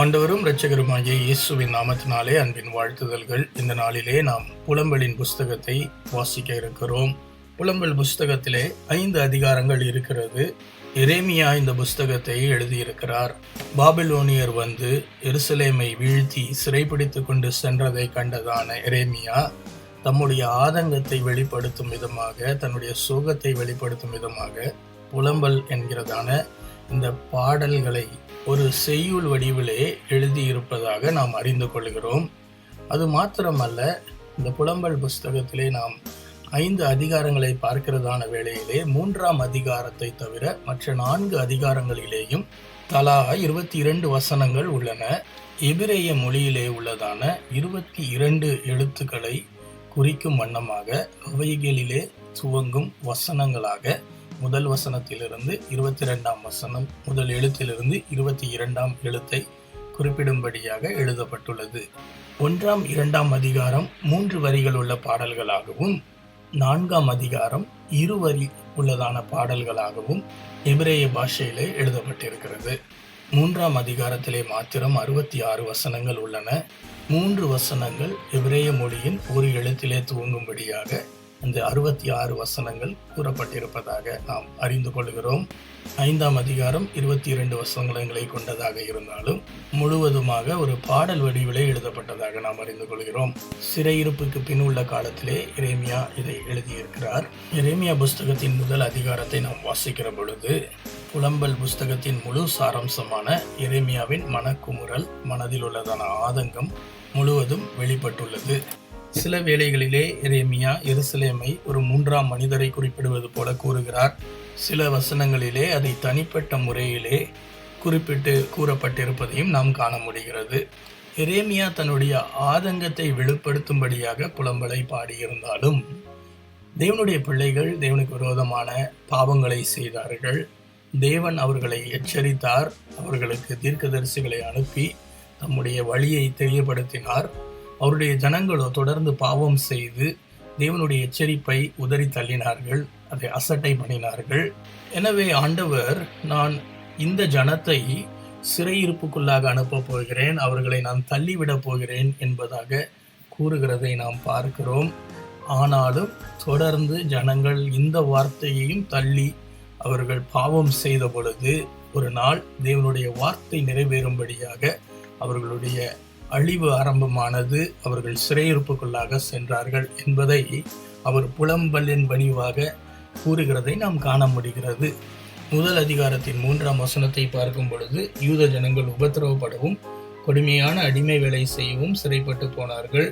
ஆண்டவரும் இரட்சகருமாகிய இயேசுவின் நாமத்தினாலே அன்பின் வாழ்த்துதல்கள். இந்த நாளிலே நாம் புலம்பலின் புஸ்தகத்தை வாசிக்க இருக்கிறோம். புலம்பல் புஸ்தகத்திலே ஐந்து அதிகாரங்கள் இருக்கிறது. எரேமியா இந்த புஸ்தகத்தை எழுதியிருக்கிறார். பாபிலோனியர் வந்து எருசலேமை வீழ்த்தி சிறைப்பிடித்து கொண்டு சென்றதை கண்டதான எரேமியா தம்முடைய ஆதங்கத்தை வெளிப்படுத்தும் விதமாக தன்னுடைய சோகத்தை வெளிப்படுத்தும் விதமாக புலம்பல் என்கிறதான இந்த பாடல்களை ஒரு செய்யுள் வடிவிலே எழுதியிருப்பதாக நாம் அறிந்து கொள்கிறோம். அது மாத்திரமல்ல இந்த புலம்பல் புஸ்தகத்திலே நாம் ஐந்து அதிகாரங்களை பார்க்கிறதான வேளையிலே மூன்றாம் அதிகாரத்தை தவிர மற்ற நான்கு அதிகாரங்களிலேயும் தலா இருபத்தி இரண்டு வசனங்கள் உள்ளன. எபிரேய மொழியிலே உள்ளதான இருபத்தி இரண்டு எழுத்துக்களை குறிக்கும் வண்ணமாக அவைகளிலே துவங்கும் வசனங்களாக முதல் வசனத்திலிருந்து இருபத்தி ரெண்டாம் வசனம் முதல் எழுத்திலிருந்து இருபத்தி இரண்டாம் எழுத்தை குறிப்பிடும்படியாக எழுதப்பட்டுள்ளது. ஒன்றாம் இரண்டாம் அதிகாரம் மூன்று வரிகள் உள்ள பாடல்களாகவும் நான்காம் அதிகாரம் இரு வரி உள்ளதான பாடல்களாகவும் எபிரேய பாஷையிலே எழுதப்பட்டிருக்கிறது. மூன்றாம் அதிகாரத்திலே மாத்திரம் அறுபத்தி ஆறு வசனங்கள் உள்ளன. மூன்று வசனங்கள் எபிரேய மொழியின் ஒரு எழுத்திலே துவங்கும்படியாக அந்த அறுபத்தி ஆறு வசனங்கள் கூறப்பட்டிருப்பதாக நாம் அறிந்து கொள்கிறோம். ஐந்தாம் அதிகாரம் இருபத்தி இரண்டு வசனங்களை கொண்டதாக இருந்தாலும் முழுவதுமாக ஒரு பாடல் வடிவிலே எழுதப்பட்டதாக நாம் அறிந்து கொள்கிறோம். சிறையிருப்புக்கு பின் உள்ள காலத்திலே இரேமியா இதை எழுதியிருக்கிறார். இரேமியா புஸ்தகத்தின் முதல் அதிகாரத்தை நாம் வாசிக்கிற பொழுது புலம்பல் புஸ்தகத்தின் முழு சாராம்சமான எரேமியாவின் மனக்குமுறல் மனதில் உள்ளதான ஆதங்கம் முழுவதும் வெளிப்பட்டுள்ளது. சில வேளைகளிலே எரேமியா எருசலேமை ஒரு மூன்றாம் மனிதரை குறிப்பிடுவது போல கூறுகிறார். சில வசனங்களிலே அதை தனிப்பட்ட முறையிலே குறிப்பிட்டு கூறப்பட்டிருப்பதையும் நாம் காண முடிகிறது. எரேமியா தன்னுடைய ஆதங்கத்தை வெளிப்படுத்தும்படியாக புலம்பலை பாடியிருந்தாலும் தேவனுடைய பிள்ளைகள் தேவனுக்கு விரோதமான பாவங்களை செய்தார்கள். தேவன் அவர்களை எச்சரித்தார் அவர்களுக்கு தீர்க்கதரிசிகளை அனுப்பி தம்முடைய வழியை தெரியப்படுத்தினார். அவருடைய ஜனங்களோ தொடர்ந்து பாவம் செய்து தேவனுடைய எச்சரிப்பை உதறி தள்ளினார்கள் அதை அசட்டை பண்ணினார்கள். எனவே ஆண்டவர் நான் இந்த ஜனத்தை சிறையிருப்புக்குள்ளாக அனுப்பப் போகிறேன் அவர்களை நான் தள்ளிவிடப் போகிறேன் என்பதாக கூறுகிறதை நாம் பார்க்கிறோம். ஆனாலும் தொடர்ந்து ஜனங்கள் இந்த வார்த்தையையும் தள்ளி அவர்கள் பாவம் செய்த பொழுது ஒரு நாள் தேவனுடைய வார்த்தை நிறைவேறும்படியாக அவர்களுடைய அழிவு ஆரம்பமானது அவர்கள் சிறையிருப்புக்குள்ளாக சென்றார்கள் என்பதை அவர் புலம்பலின் வடிவாக கூறுகிறதை நாம் காண முடிகிறது. முதல் அதிகாரத்தின் மூன்றாம் வசனத்தை பார்க்கும் பொழுது யூத ஜனங்கள் உபத்திரவப்படவும் கொடுமையான அடிமை வேலை செய்யவும் சிறைப்பட்டு போனார்கள்.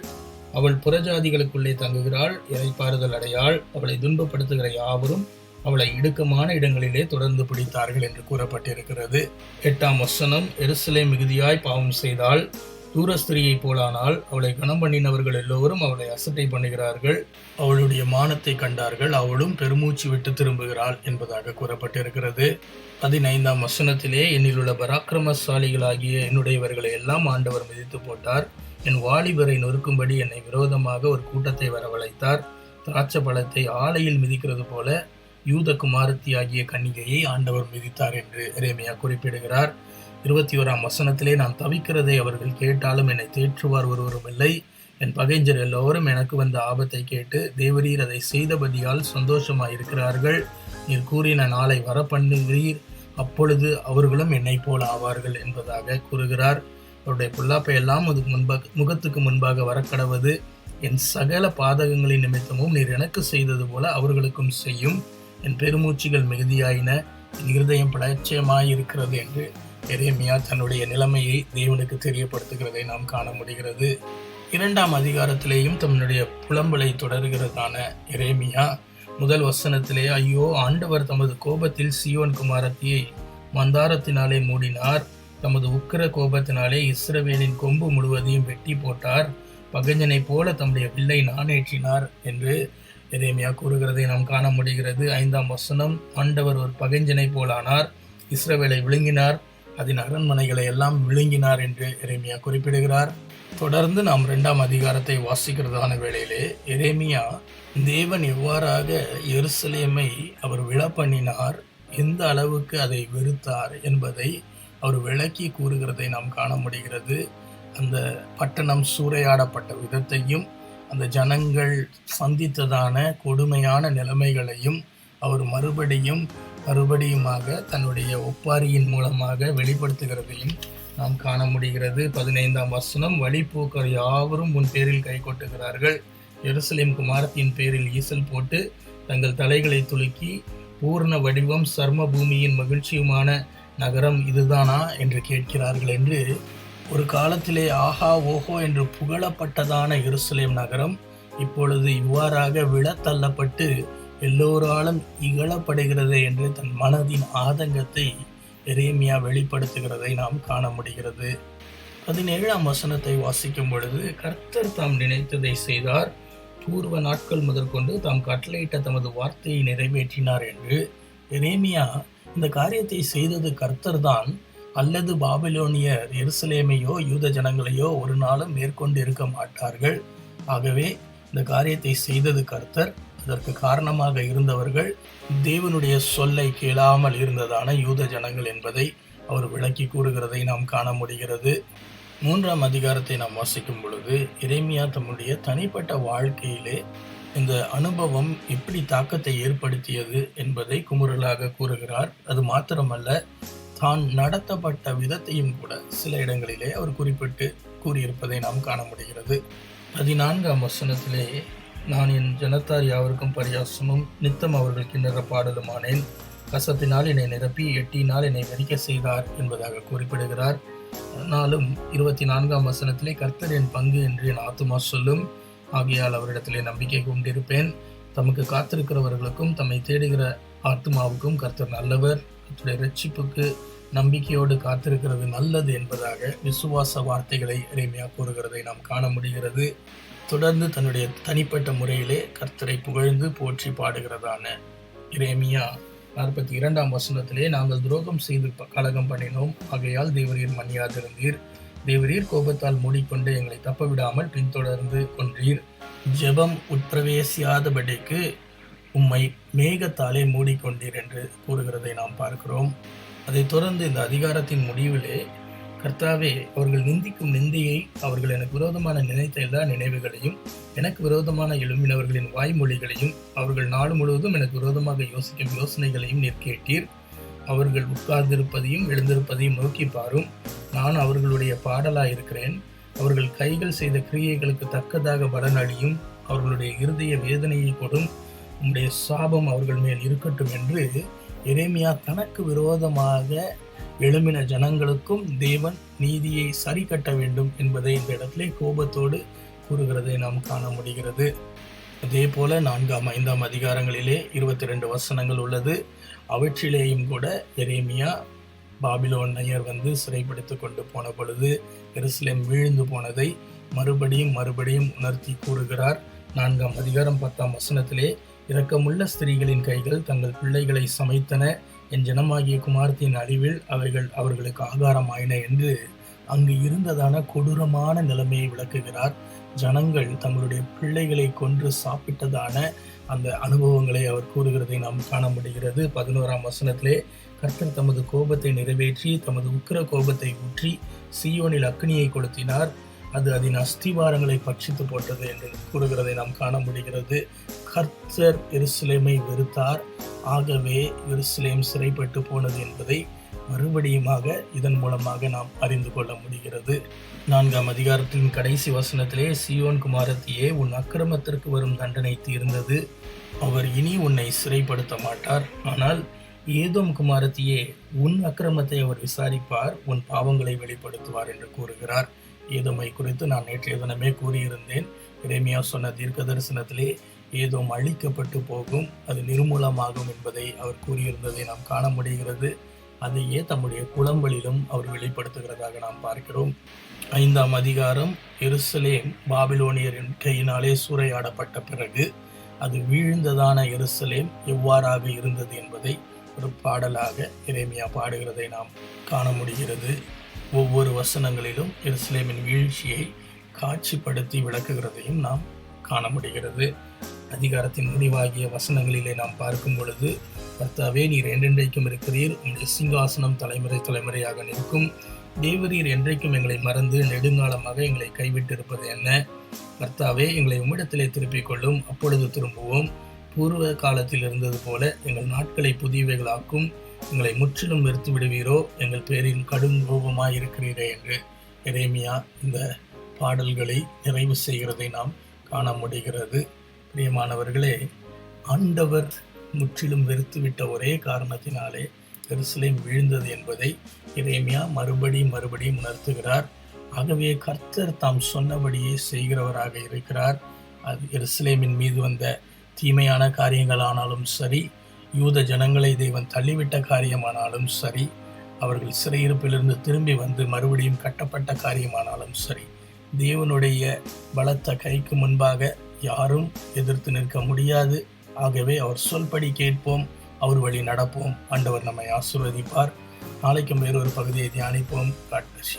அவள் புறஜாதிகளுக்குள்ளே தங்குகிறாள் இறைப்பாறுதல் அடையாள் அவளை துன்பப்படுத்துகிற யாவரும் அவளை இடுக்கமான இடங்களிலே தொடர்ந்து பிடித்தார்கள் என்று கூறப்பட்டிருக்கிறது. எட்டாம் வசனம் எருசலே மிகுதியாய் பாவம் செய்தால் தூரஸ்திரியை போலானால் அவளை கனம் பண்ணினவர்கள் எல்லோரும் அவளை அசட்டை பண்ணுகிறார்கள். அவளுடைய மானத்தை கண்டார்கள். அவளும் பெருமூச்சு விட்டு திரும்புகிறாள் என்பதாக கூறப்பட்டிருக்கிறது. பதினைந்தாம் வசனத்திலே என்னிலுள்ள பராக்கிரமசாலிகளாகிய என்னுடையவர்களை எல்லாம் ஆண்டவர் மிதித்து போட்டார். என் வாலிபரை நொறுக்கும்படி என்னை விரோதமாக ஒரு கூட்டத்தை வரவழைத்தார். திராட்சை பழத்தை ஆலையில் மிதிக்கிறது போல யூத குமாரத்தி ஆகிய கன்னிகையை ஆண்டவர் மிதித்தார் என்று ரேமியா குறிப்பிடுகிறார். இருபத்தி ஓராம் வசனத்திலே நான் தவிக்கிறதை அவர்கள் கேட்டாலும் என்னை தேற்றுவார் ஒருவரும் இல்லை. என் பகைஞ்சர் எல்லோரும் எனக்கு வந்த ஆபத்தை கேட்டு தேவரீர் அதை செய்தபடியால் சந்தோஷமாயிருக்கிறார்கள். நீர் கூறின நாளை வர பண்ணுகிறீர் அப்பொழுது அவர்களும் என்னை போல ஆவார்கள் என்பதாக கூறுகிறார். அவருடைய புல்லாப்பை எல்லாம் அது முன்பாக முகத்துக்கு முன்பாக வரக்கடவது. என் சகல பாதகங்களின் நிமித்தமும் நீர் எனக்கு செய்தது போல அவர்களுக்கும் செய்யும். என் பெருமூச்சிகள் மிகுதியாயின. என் இருதயம் பலட்சியமாயிருக்கிறது என்று எரேமியா தன்னுடைய நிலைமையை தேவனுக்கு தெரியப்படுத்துகிறதை நாம் காண முடிகிறது. இரண்டாம் அதிகாரத்திலேயும் தன்னுடைய புலம்பலை தொடர்கிறதான எரேமியா முதல் வசனத்திலே ஐயோ ஆண்டவர் தமது கோபத்தில் சியோன் குமாரத்தியை மந்தாரத்தினாலே மூடினார். தமது உக்கிர கோபத்தினாலே இஸ்ரவேலின் கொம்பு முழுவதையும் வெட்டி போட்டார். பகஞ்சனை போல தம்முடைய வில்லை நானேற்றினார் என்று எதேமியா கூறுகிறதை நாம் காண முடிகிறது. ஐந்தாம் வசனம் ஆண்டவர் ஒரு பகஞ்சனை போலானார் இஸ்ரவேலை விழுங்கினார் அதன் அரண்மனைகளை எல்லாம் விழுங்கினார் என்று எரேமியா குறிப்பிடுகிறார். தொடர்ந்து நாம் இரண்டாம் அதிகாரத்தை வாசிக்கிறதான வேளையிலே எரேமியா தேவன் எவ்வாறாக எருசலேமை அவர் விழ பண்ணினார் எந்த அளவுக்கு அதை வெறுத்தார் என்பதை அவர் விளக்கி கூறுகிறதை நாம் காண முடிகிறது. அந்த பட்டணம் சூறையாடப்பட்ட விதத்தையும் அந்த ஜனங்கள் சந்தித்ததான கொடுமையான நிலைமைகளையும் அவர் மறுபடியும் மறுபடியுமாக தன்னுடைய ஒப்பாரியின் மூலமாக வெளிப்படுத்துகிறதையும் நாம் காண முடிகிறது. பதினைந்தாம் வசனம் வழிபோக்கர் யாவரும் உன் பேரில் கை கொட்டுகிறார்கள். எருசலேம் குமாரத்தின் பேரில் ஈசல் போட்டு தங்கள் தலைகளை துலுக்கி பூர்ண வடிவம் சர்ம பூமியின் மகிழ்ச்சியுமான நகரம் இதுதானா? என்று கேட்கிறார்கள் என்று ஒரு காலத்திலே ஆஹா ஓஹோ என்று புகழப்பட்டதான எருசலேம் நகரம் இப்பொழுது இவ்வாறாக விழத்தள்ளப்பட்டு எல்லோராலும் இகழப்படுகிறது என்று தன் மனதின் ஆதங்கத்தை எரேமியா வெளிப்படுத்துகிறதை நாம் காண முடிகிறது. பதினேழாம் வசனத்தை வாசிக்கும் பொழுது கர்த்தர் தாம் நினைத்ததை செய்தார். பூர்வ நாட்கள் முதற்கொண்டு தாம் கட்டளையிட்ட தமது வார்த்தையை நிறைவேற்றினார் என்று எரேமியா இந்த காரியத்தை செய்தது கர்த்தர் தான். அல்லது பாபிலோனியர் எருசலேமையோ யூத ஜனங்களையோ ஒரு நாளும் மேற்கொண்டு இருக்க மாட்டார்கள். ஆகவே இந்த காரியத்தை செய்தது கர்த்தர். அதற்கு காரணமாக இருந்தவர்கள் தேவனுடைய சொல்லை கேளாமல் இருந்ததான யூத ஜனங்கள் என்பதை அவர் விளக்கி கூறுகிறதை நாம் காண முடிகிறது. மூன்றாம் அதிகாரத்தை நாம் வாசிக்கும் பொழுது இறைமையா தம்முடைய தனிப்பட்ட வாழ்க்கையிலே இந்த அனுபவம் எப்படி தாக்கத்தை ஏற்படுத்தியது என்பதை குமுறலாக கூறுகிறார். அது மாத்திரமல்ல தான் நடத்தப்பட்ட விதத்தையும் கூட சில இடங்களிலே அவர் குறிப்பிட்டு கூறியிருப்பதை நாம் காண முடிகிறது. பதினான்காம் வசனத்திலே நான் என் ஜனத்தார் யாவருக்கும் பரியாசமும் நித்தம் அவர்கள் கிண்ணற பாடலுமானேன். கசத்தினால் என்னை நிரப்பி எட்டினால் என்னை வெடிக்க செய்தார் என்பதாக குறிப்பிடுகிறார். ஆனாலும் இருபத்தி நான்காம் வசனத்திலே கர்த்தர் என் பங்கு என்று என் ஆத்துமா சொல்லும். ஆகையால் அவரிடத்திலே நம்பிக்கை கொண்டிருப்பேன். தமக்கு காத்திருக்கிறவர்களுக்கும் தம்மை தேடுகிற ஆத்மாவுக்கும் கர்த்தர் நல்லவர். கர்த்தருடைய ரட்சிப்புக்கு நம்பிக்கையோடு காத்திருக்கிறது நல்லது என்பதாக விசுவாச வார்த்தைகளை இறைமையா கூறுகிறதை நாம் காண முடிகிறது. தொடர்ந்து தன்னுடைய தனிப்பட்ட முறையிலே கர்த்தரை புகழ்ந்து போற்றி பாடுகிறதான இறைமையா நாற்பத்தி இரண்டாம் வசனத்திலே நாங்கள் துரோகம் செய்து கழகம் கலகம் பண்ணினோம். ஆகையால் தேவரீர் மன்னியாதிருந்தீர். தேவரீர் கோபத்தால் மூடிக்கொண்டு எங்களை தப்ப விடாமல் பின்தொடர்ந்து கொன்றீர். ஜெபம் உட்பிரவேசியாதபடிக்கு உம்மை மேகத்தாலே மூடிக்கொண்டீர் என்று கூறுகிறதை நாம் பார்க்கிறோம். அதைத் தொடர்ந்து இந்த அதிகாரத்தின் முடிவிலே கர்த்தாவே அவர்கள் நிந்திக்கும் நிந்தையை அவர்கள் எனக்கு விரோதமான நினைத்த எல்லா நினைவுகளையும் எனக்கு விரோதமான எழும்பினவர்களின் வாய்மொழிகளையும் அவர்கள் நாடு முழுவதும் எனக்கு விரோதமாக யோசிக்கும் யோசனைகளையும் நீர் கேட்டீர். அவர்கள் உட்கார்ந்திருப்பதையும் எழுந்திருப்பதையும் நோக்கி பாரும். நான் அவர்களுடைய பாடலாய் இருக்கிறேன் அவர்கள் கைகள் செய்த கிரியைகளுக்கு தக்கதாக பலன் அடியும் அவர்களுடைய இருதய வேதனையை கொடும். உம்முடைய சாபம் அவர்கள் மேல் இருக்கட்டும் என்று எரேமியா தனக்கு விரோதமாக எழும்பின ஜனங்களுக்கும் தேவன் நீதியை சரி கட்ட வேண்டும் என்பதை இந்த இடத்திலே கோபத்தோடு கூறுகிறதை நாம் காண முடிகிறது. அதே போல நான்காம் ஐந்தாம் அதிகாரங்களிலே இருபத்தி ரெண்டு வசனங்கள் உள்ளது. அவற்றிலேயும் கூட எரேமியா பாபிலோன் நையர் வந்து சிறைப்படுத்தி கொண்டு போன பொழுது எருசலேம் வீழ்ந்து போனதை மறுபடியும் மறுபடியும் உணர்த்தி கூறுகிறார். நான்காம் அதிகாரம் பத்தாம் வசனத்திலே இரக்கமுள்ள ஸ்திரீகளின் கைகள் தங்கள் பிள்ளைகளை சமைத்தன என் ஜனமாகிய குமாரத்தின் அழிவில் அவைகள் அவர்களுக்கு ஆகாரமாயின என்று அங்கு இருந்ததான கொடூரமான நிலைமையை விளக்குகிறார். ஜனங்கள் தங்களுடைய பிள்ளைகளை கொன்று சாப்பிட்டதான அந்த அனுபவங்களை அவர் கூறுகிறதை நாம் காண முடிகிறது. பதினோராம் வசனத்திலே கர்த்தர் தமது கோபத்தை நிறைவேற்றி தமது உக்கிர கோபத்தை ஊற்றி சீயோனில் அக்னியை கொளுத்தினார். அது அதன் அஸ்திவாரங்களை பட்சித்து போட்டது என்று கூறுகிறதை நாம் காண முடிகிறது. கர்த்தர் எருசலேமை வெறுத்தார். ஆகவே எருசலேம் சிறைப்பட்டு போனது என்பதை மறுபடியுமாக இதன் மூலமாக நாம் அறிந்து கொள்ள முடிகிறது. நான்காம் அதிகாரத்தின் கடைசி வசனத்திலே சியோன் குமாரத்தியே உன் அக்கிரமத்திற்கு வரும் தண்டனை தீர்ந்தது. அவர் இனி உன்னை சிறைப்படுத்த மாட்டார். ஆனால் ஏதோம் குமாரத்தியே உன் அக்கிரமத்தை அவர் விசாரிப்பார் உன் பாவங்களை வெளிப்படுத்துவார் என்று கூறுகிறார். ஏதோமை குறித்து நான் நேற்றைய தினமே கூறியிருந்தேன். இறைமையா சொன்ன தீர்க்க தரிசனத்திலே ஏதோம் அழிக்கப்பட்டு போகும் அது நிர்மூலமாகும் என்பதை அவர் கூறியிருந்ததை நாம் காண முடிகிறது. அதையே தம்முடைய குளம்பலிலும் அவர் வெளிப்படுத்துகிறதாக நாம் பார்க்கிறோம். ஐந்தாம் அதிகாரம் எருசலேம் பாபிலோனியரின் கையினாலே சூறையாடப்பட்ட பிறகு அது வீழ்ந்ததான எருசலேம் எவ்வாறாக இருந்தது என்பதை ஒரு பாடலாக இறைமையா பாடுகிறதை நாம் காண முடிகிறது. ஒவ்வொரு வசனங்களிலும் எருசலேமின் வீழ்ச்சியை காட்சிப்படுத்தி விளக்குகிறதையும் நாம் காண முடிகிறது. அதிகாரத்தின் முடிவாகிய வசனங்களிலே நாம் பார்க்கும் பொழுது கர்த்தாவே நீர் என்றென்றைக்கும் இருக்கிறீர். உங்களுடைய சிங்காசனம் தலைமுறை தலைமுறையாக நிற்கும். தேவரீர் என்றைக்கும் எங்களை மறந்து நெடுங்காலமாக எங்களை கைவிட்டிருப்பது என்ன? கர்த்தாவே எங்களை உம்மிடத்திலே திருப்பிக் கொள்ளும். அப்பொழுது திரும்புவோம். பூர்வ காலத்தில் இருந்தது போல எங்கள் நாட்களை புதியவைகளாக்கும். எங்களை முற்றிலும் வெறுத்து விடுவீரோ எங்கள் பேரில் கடும் ரூபமாக இருக்கிறீரே என்று எரேமியா இந்த பாடல்களை நிறைவு செய்கிறதை நாம் காண முடிகிறது. பிரியமானவர்களே ஆண்டவர் முற்றிலும் வெறுத்துவிட்ட ஒரே காரணத்தினாலே எருசலேம் வீழ்ந்தது என்பதை இறைமையா மறுபடியும் மறுபடியும் உணர்த்துகிறார். ஆகவே கர்த்தர் தாம் சொன்னபடியே செய்கிறவராக இருக்கிறார். அது எருசலேமின் மீது வந்த தீமையான காரியங்களானாலும் சரி யூத ஜனங்களை தெய்வன் தள்ளிவிட்ட காரியமானாலும் சரி அவர்கள் சிறையிருப்பிலிருந்து திரும்பி வந்து மறுபடியும் கட்டப்பட்ட காரியமானாலும் சரி தேவனுடைய பலத்த கைக்கு முன்பாக யாரும் எதிர்த்து நிற்க முடியாது. ஆகவே அவர் சொல்படி கேட்போம் அவர் வழி நடப்போம். ஆண்டவர் நம்மை ஆசிர்வதிப்பார். நாளைக்கும் வேறொரு பகுதியை தியானிப்போம். காட்சி